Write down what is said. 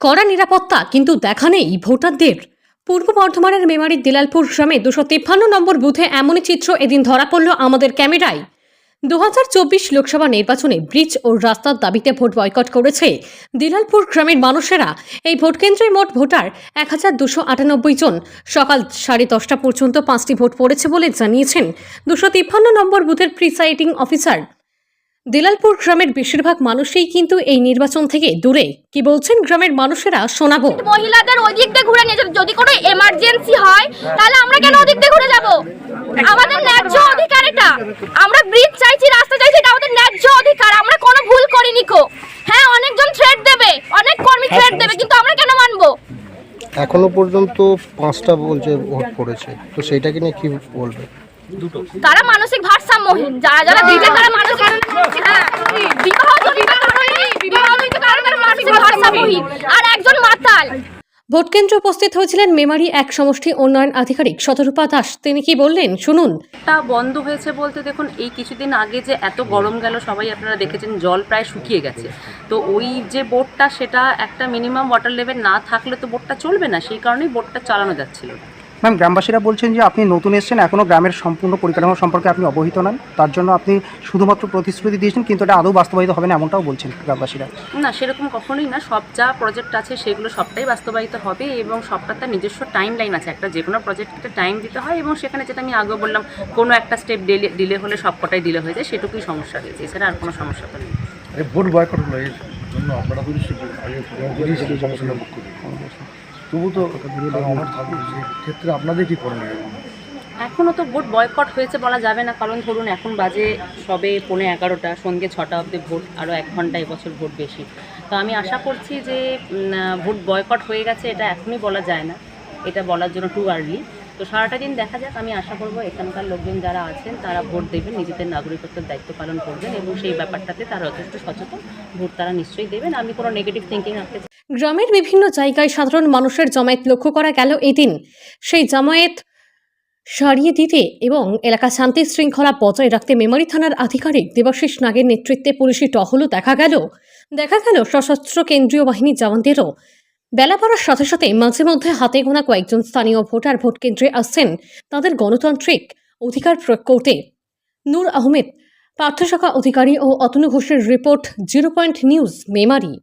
কড়া নিরাপত্তা, কিন্তু দেখা নেই ভোটারদের। পূর্ব বর্ধমানের মেমারির দিলালপুর গ্রামে দুশো তিপ্পান্ন নম্বর বুথে এমনই চিত্র এদিন ধরা পড়ল আমাদের ক্যামেরায়। দু হাজার চব্বিশ লোকসভা নির্বাচনে ব্রিজ ও রাস্তার দাবিতে ভোট বয়কট করেছে দিলালপুর গ্রামের মানুষেরা। এই ভোটকেন্দ্রে মোট ভোটার এক জন। সকাল সাড়ে দশটা পর্যন্ত পাঁচটি ভোট পড়েছে বলে জানিয়েছেন দুশো নম্বর বুথের প্রিসাইডিং অফিসার দিলালপুর গ্রামের বেশিরভাগ মানুষই কিন্তু এই নির্বাচন থেকে দূরে। কি বলছেন গ্রামের মানুষেরা? শোনাবো। মহিলাদের ওই দিক দিয়ে ঘুরে নিয়ে যেতে যদি কোনো এমার্জেন্সি হয় তাহলে আমরা কেন ওদিক দিয়ে ঘুরে যাব? আমাদের ন্যায্য অধিকার এটা। আমরা ব্রিজ চাইছি রাস্তা চাইছি এটা আমাদের ন্যায্য অধিকার। আমরা কোনো ভুল করিনি কো। হ্যাঁ অনেকজন থ্রেট দেবে। অনেক কর্মী থ্রেট দেবে কিন্তু আমরা কেন মানবো? এখনও পর্যন্ত পাঁচটা বলছে ভোট পড়েছে। তো সেইটাকে নিয়ে কি বলবে? তারা মানসিক ভারসাম্যহীন। যারা যারা দিচ্ছে তারা মানসিক হ্যাঁ, আর একজন মাতাল। ভোটকেন্দ্রে উপস্থিত হয়েছিলেন মেমারি এক সমষ্টি উন্নয়ন আধিকারিক শতরূপা দাস। তিনি কি বললেন? শুনুন। তা বন্ধ হয়েছে বলতে দেখুন এই কিছুদিন আগে যে এত গরম গেল সবাই আপনারা দেখেছেন জল প্রায় শুকিয়ে গেছে। তো ওই যে বোটটা সেটা একটা মিনিমাম ওয়াটার লেভেল না থাকলে তো বোটটা চলবে না। সেই কারণেই বোটটা চালানো যাচ্ছিল না। ম্যাম গ্রামবাসীরা বলছেন যে আপনি নতুন এসেছেন এখনও গ্রামের সম্পূর্ণ পরিকাঠামো সম্পর্কে আপনি অবহিত নন তার জন্য আপনি শুধুমাত্র প্রতিশ্রুতি দিয়েছেন কিন্তু এটা আদৌ বাস্তবায়িত হবে না এমনটাও বলছেন গ্রামবাসীরা। না সেরকম কখনোই না সব যা প্রজেক্ট আছে সেগুলো সবটাই বাস্তবায়িত হবে এবং সবটার তার নিজস্ব টাইম লাইন আছে। একটা যে কোনো প্রজেক্টকে টাইম দিতে হয় এবং সেখানে যেটা আমি আগেও বললাম কোনো একটা স্টেপ ডিলে ডিলে হলে সবকটাই ডিলে হয়ে যায় সেটুকুই সমস্যা রয়েছে। এছাড়া আর কোনো সমস্যা তো নেই। ভোট বয়কট হলো এর জন্য আপনারা তবু তো আমার আপনাদের এখনও তো ভোট বয়কট হয়েছে বলা যাবে না, কারণ ধরুন এখন বাজে সবে পৌনে এগারোটা, সন্ধ্যে ছটা অবধি ভোট, আরও এক ঘণ্টা এবছর ভোট বেশি। তো আমি আশা করছি যে ভোট বয়কট হয়ে গেছে, এটা এখনই বলা যায় না, এটা বলার জন্য টু আর্লি তো সারাটা দিন দেখা যাক, আমি আশা করব এখানকার লোকজন যারা আছেন, তারা ভোট দেবেন, নিজেদের নাগরিকত্বের দায়িত্ব পালন করবেন এবং সেই ব্যাপারটাতে তারা যথেষ্ট সচেতন, ভোট তারা নিশ্চয়ই দেবেন। আমি কোনো নেগেটিভ থিঙ্কিং রাখতে গ্রামের বিভিন্ন জায়গায় সাধারণ মানুষের জমায়েত লক্ষ্য করা গেল এদিন সেই জামায়াত সারিয়ে দিতে এবং এলাকা শান্তি শৃঙ্খলা বজায় রাখতে মেমারি থানার আধিকারিক দেবাশিস নাগের নেতৃত্বে পুলিশি টহলও দেখা গেল। দেখা গেল সশস্ত্র কেন্দ্রীয় বাহিনীর জওয়ানদেরও। বেলা পড়ার সাথে সাথে মাঝে মধ্যে হাতে গোনা কয়েকজন স্থানীয় ভোটার ভোট কেন্দ্রে আসছেন তাদের গণতান্ত্রিক অধিকার প্রয়োগ করতে। নূর আহমেদ পার্থশাখা অধিকারী ও অতনু ঘোষের report, zero point news, Memari.